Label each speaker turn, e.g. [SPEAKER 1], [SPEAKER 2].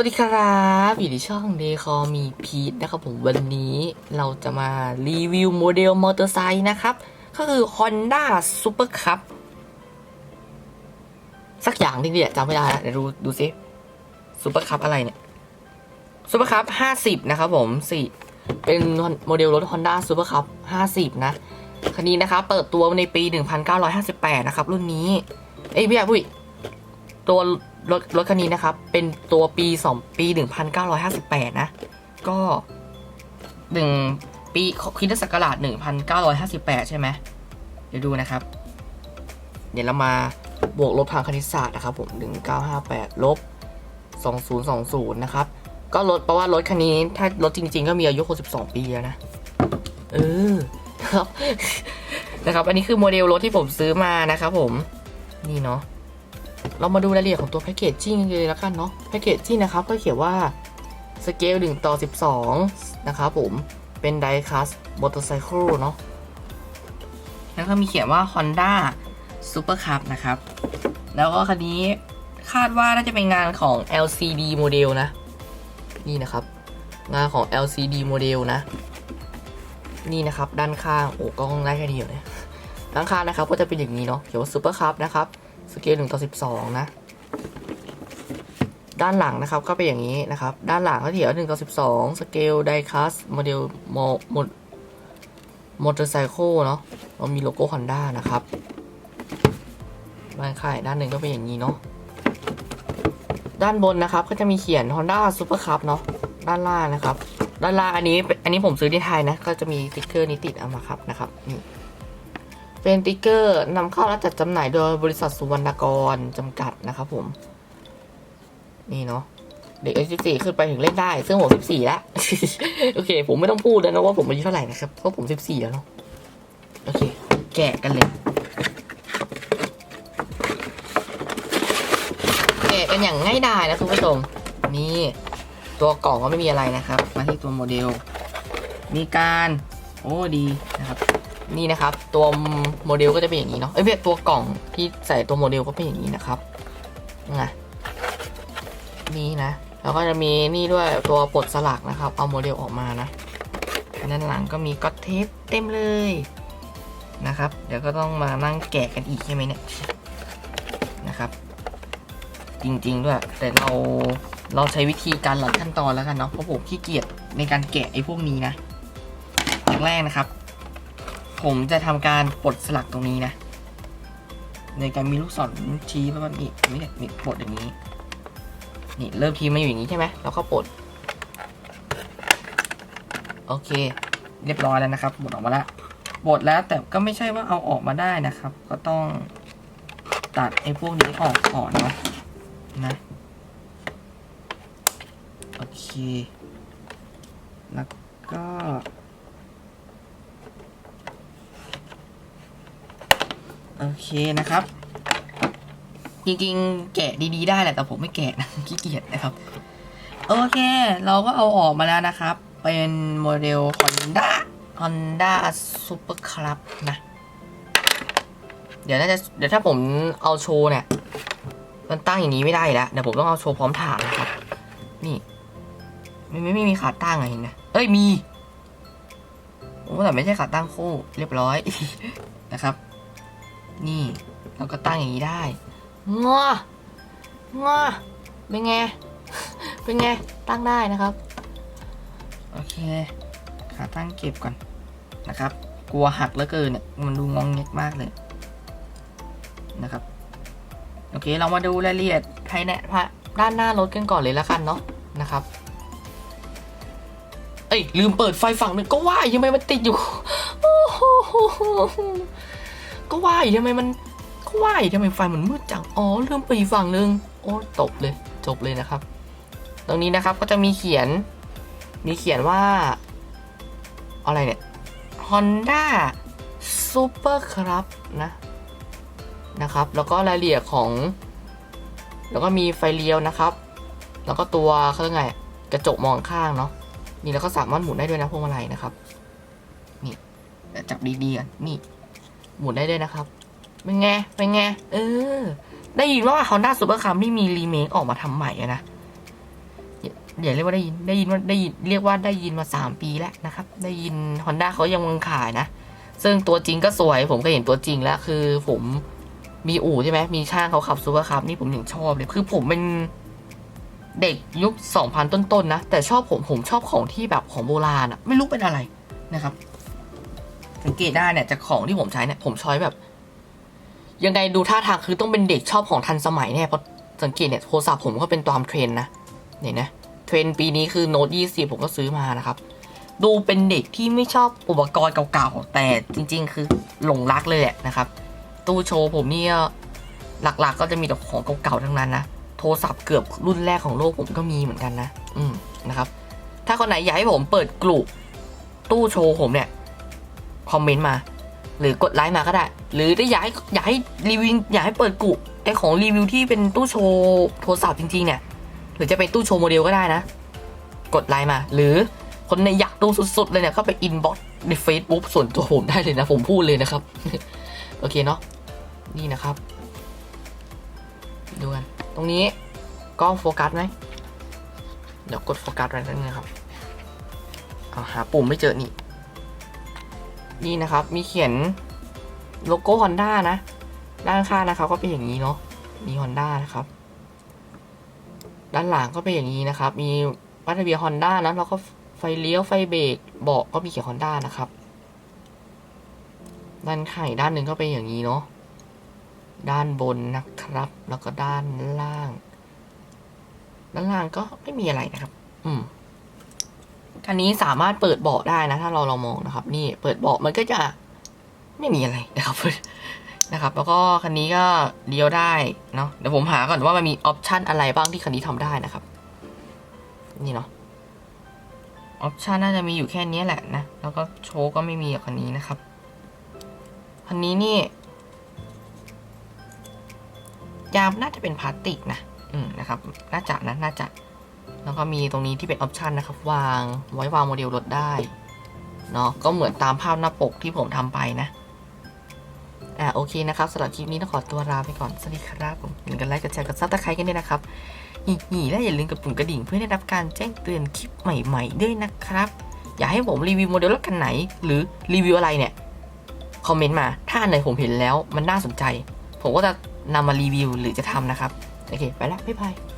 [SPEAKER 1] วัสดีครับอยู่ในช่องเดคอมีพีทนะครับผมวันนี้เราจะมารีวิวโมเดลมอเตอร์ไซค์นะครับ ก็คือ Honda Super Cup สักอย่างที่เนี่ยจำไม่ได้แล้วเดี๋ยวดูดูซิ Super Cup อะไรเนี่ย Super Cup 50 นะครับผมสี่เป็นโมเดลรถ Honda Super Cup 50 นะคันนี้นะครับ เปิดตัวในปี 1958 นะครับ รุ่นนี้ เอ้ยพี่ใหญ่ผู้ยตัว รถรถคันนี้นะครับ เป็นตัวปีสองปี 1958 นะ ก็หนึ่งปีคริสตศักราช1958 ใช่ไหมเดี๋ยวดูนะครับ เดี๋ยวเรามาบวกลบทางคณิตศาสตร์นะครับ ผม 1958ลบ2020 นะครับ ก็ลดเพราะว่ารถคันนี้ ถ้ารถจริง ๆ ก็มีอายุ 62 ปีแล้วนะ เออครับนะครับ อันนี้คือโมเดลรถที่ผมซื้อมานะครับผม นี่เนาะ เรามาดูรายละเอียดของตัวแพคเกจจิ้งเลยแล้วกันเนาะแพคเกจจิ้งนะครับก็เขียนว่าสเกล1ต่อ 12 นะครับผม เป็นไดคัสมอเตอร์ไซค์เนาะแล้วก็มีเขียนว่า Honda Super Cup นะครับ แล้วก็คันนี้คาดว่าน่าจะเป็นงานของ LCD โมเดลนะ นี่นะครับ งานของ LCD โมเดลนะ นี่นะครับ ด้านข้าง โอ้กล้องได้แค่เดียวเลยด้านข้างนะครับ ก็จะเป็นอย่างนี้เนาะเขียนว่า Super Cup นะครับ สเกล1ต่อ12นะ ด้านหลังนะครับก็เป็นอย่างนี้นะครับ ด้านหลังก็เขียวหนว่า1ต่อ12สองสเกลไดคัสโมเดลโมโมมอเตอร์ไซค์เนาะเรามีโลโก้ Honda นะครับด้านข้างด้านหนึ่งก็เป็นอย่างนี้เนาะด้านบนนะครับก็จะมีเขียน Honda Super Cup เนาะด้านล่างนะครับ ด้านล่างอันนี้อันนี้ผมซื้อที่ไทยนะ ก็จะมีสติ๊กเกอร์นี้ติดเอามาครับนะครับนี่ เป็นติ๊กเกอร์นำเข้าและจัดจำหน่ายโดยบริษัทสุวรรณกรจำกัดนะครับผม นี่เนาะเด็กอายุ14ขึ้นไปถึงเล่นได้ ซึ่งผม14แล้ว โอเค ผมไม่ต้องพูดแล้วนะว่าผมอายุเท่าไหร่นะครับเพราะผม14แล้วเนาะโอเค แกะกันเลย แกะกันอย่างง่ายดายนะคุณผู้ชมนี่ตัวกล่องก็ไม่มีอะไรนะครับ มาที่ตัวโมเดล มีการ โอ้ดีนะครับ นี่นะครับ ตัวโมเดลก็จะเป็นอย่างนี้เนาะเอ้ยไม่ใช่ตัวกล่องที่ใส่ตัวโมเดลก็เป็นอย่างนี้นะครับนะนี่นะแล้วก็จะมีนี่ด้วยตัวปลดสลักนะครับ เอาโมเดลออกมานะด้านหลังก็มีก็อตเทปเต็มเลยนะครับ เดี๋ยวก็ต้องมานั่งแกะกันอีกใช่ไหมเนี่ยนะครับ จริงๆด้วยแต่เราเราใช้วิธีการหลัดขั้นตอนแล้วกันเนาะเพราะผมขี้เกียจในการแกะไอ้พวกนี้นะอย่างแรกนะครับ ผมจะทำการปลดสลักตรงนี้นะ ในการมีลูกศรชี้ประมาณนี้ไม่เนี่ยนี่ปลดอย่างนี้ นี่เริ่มทีมาอยู่อย่างนี้ใช่ไหมแล้วก็ปลด โอเค เรียบร้อยแล้วนะครับปลดออกมาแล้วปลดแล้วแต่ก็ไม่ใช่ว่าเอาออกมาได้นะครับ ก็ต้องตัดไอ้พวกนี้ออกก่อนเนาะนะโอเค แล้วก็ โอเคนะครับ จริงๆ แกะดีๆ ได้แหละแต่ผมไม่แกะนะขี้เกียจนะครับ โอเค เราก็เอาออกมาแล้วนะครับ เป็นโมเดล Honda Honda Super Club นะ เดี๋ยวน่าจะเดี๋ยวถ้าผมเอาโชว์เนี่ย มันตั้งอย่างนี้ไม่ได้แล้วเดี๋ยวผมต้องเอาโชว์พร้อมฐานนะครับ นี่ไม่ไม่ไม่มีขาตั้งอะเห็นไหมเอ้ยมีโอ้แต่ไม่ใช่ขาตั้งคู่เรียบร้อยนะครับ นี่เราก็ตั้งอย่างนี้ได้งองอเป็นไง เป็นไง ตั้งได้นะครับ โอเค ขาตั้งเก็บก่อนนะครับ กลัวหักเหลือเกินเนี่ย มันดูงองเงกมากเลยนะครับ โอเค เรามาดูรายละเอียดภายในภายด้านหน้ารถกันก่อนเลยละกันเนาะนะครับ เอ้ยลืมเปิดไฟฝั่งหนึ่งก็ว่าอยู่ทำไมมันติดอยู่ โอ้โห ก็ว่าอยู่ทำไมมันก็ว่าอยู่ทำไมไฟมันมืดจังอ๋อเปิดอีกฝั่งนึ่งโอ้ตกเลยจบเลยนะครับ ตรงนี้นะครับก็จะมีเขียน มีเขียนว่าอะไรเนี่ย Honda Super ครับนะนะครับ แล้วก็รายละเอียดของ แล้วก็มีไฟเลี้ยวนะครับ แล้วก็ตัวเขาเรียกไงกระจกมองข้างเนาะนี่แล้วก็สามารถหมุนได้ด้วยนะพวงมาลัยนะครับ นี่จับดีๆกันนี่ หมุนได้ด้วยนะครับ เป็นไง เป็นไง เออ ได้ยินว่า Honda Super Cam ที่มีรีเมคออกมาทำใหม่อะนะอย่าเรียกว่าได้ยิน ได้ยินว่าได้ยินเรียกว่าได้ยินมาสามปีแล้วนะครับ ได้ยิน Honda เขายังมึงขายนะ ซึ่งตัวจริงก็สวย ผมก็เห็นตัวจริงแล้ว คือผมมีอู่ใช่ไหม มีช่างเขาขับซูเปอร์คัพนี่ผมถึงชอบเลย คือผมเป็นเด็กยุค 2000 ต้นๆนะแต่ชอบผม ผมชอบของที่แบบของโบราณอะไม่รู้เป็นอะไรนะครับ สังเกตได้เนี่ยจากของที่ผมใช้เนี่ยผมช้อยแบบ ยังไงดูท่าทางคือต้องเป็นเด็กชอบของทันสมัยแน่เพราะสังเกตเนี่ยโทรศัพท์ผมก็เป็นตามเทรนนะเนี่ยนะเทรนปีนี้คือโน้ต20ผมก็ซื้อมานะครับ ดูเป็นเด็กที่ไม่ชอบอุปกรณ์เก่าๆแต่จริง ๆ คือหลงรักเลยแหละนะครับ ตู้โชว์ผมเนี่ยหลักๆก็จะมีแต่ของเก่าๆทั้งนั้นนะโทรศัพท์เกือบรุ่นแรกของโลกผมก็มีเหมือนกันนะ อืมนะครับ ถ้าคนไหนอยากให้ผมเปิดกลุ่มตู้โชว์ผมเนี่ย คอมเมนต์มา หรือกดไลค์มาก็ได้ หรือถ้าอยากให้อยากให้รีวิวอยากให้เปิดกลุ่มไอของรีวิวที่เป็นตู้โชว์โทรศัพท์จริงๆเนี่ย หรือจะเป็นตู้โชว์โมเดลก็ได้นะ กดไลค์มา หรือคนในอยากดูสุดๆเลยเนี่ยก็ไปอินบ็อกใน Facebook ส่วนตัวผมได้เลยนะ ผมพูดเลยนะครับ โอเคเนาะนี่นะครับ ดูกัน ตรงนี้กล้องโฟกัสไหมเดี๋ยวกดโฟกัสไว้นิดนึงนะครับเอาหาปุ่มไม่เจอนี่ นี่นะครับ มีเขียนโลโก้ Honda นะ ด้านข้างนะครับ ก็เป็นอย่างนี้เนาะ มี Honda นะครับ ด้านหลังก็เป็นอย่างนี้นะครับ มีป้ายทะเบียน Honda นะแล้วก็ไฟเลี้ยวไฟเบรกเบาะก็มีเขียน Honda นะครับ ด้านข้างด้านหนึ่งก็เป็นอย่างนี้เนาะ ด้านบนนะครับ แล้วก็ด้านล่าง ด้านล่างก็ไม่มีอะไรนะครับ อืม คันนี้สามารถเปิดเบาะได้นะ ถ้าเราเรามองนะครับ นี่เปิดเบาะมันก็จะไม่มีอะไรนะครับนะครับ แล้วก็คันนี้ก็เลี้ยวได้เนาะเดี๋ยวผมหาก่อนว่ามันมีออปชันอะไรบ้างที่คันนี้ทำได้นะครับ นี่เนาะออปชันน่าจะมีอยู่แค่นี้แหละนะ แล้วก็โชว์ก็ไม่มีคันนี้นะครับคันนี้นี่ยามน่าจะเป็นพลาสติกนะ อืมนะครับ น่าจะนะ น่าจะ แล้วก็มีตรงนี้ที่เป็นออปชันนะครับ วางไว้วางโมเดลรถได้เนาะก็เหมือนตามภาพหน้าปกที่ผมทำไปนะอ่าโอเคนะครับสำหรับคลิปนี้ต้องขอตัวลาไปก่อน สวัสดีครับผมอย่าลืมกันไลค์กดแชร์กดซับสไครต์กันด้วยนะครับหีและอย่าลืมกดปุ่มกระดิ่งเพื่อได้รับการแจ้งเตือนคลิปใหม่ ๆ ด้วยนะครับ อยากให้ผมรีวิวโมเดลรถคันไหน หรือรีวิวอะไรเนี่ยคอมเมนต์มา ถ้าอันไหนผมเห็นแล้วมันน่าสนใจ ผมก็จะนำมารีวิวหรือจะทำนะครับ โอเค ไปแล้วบ๊ายบาย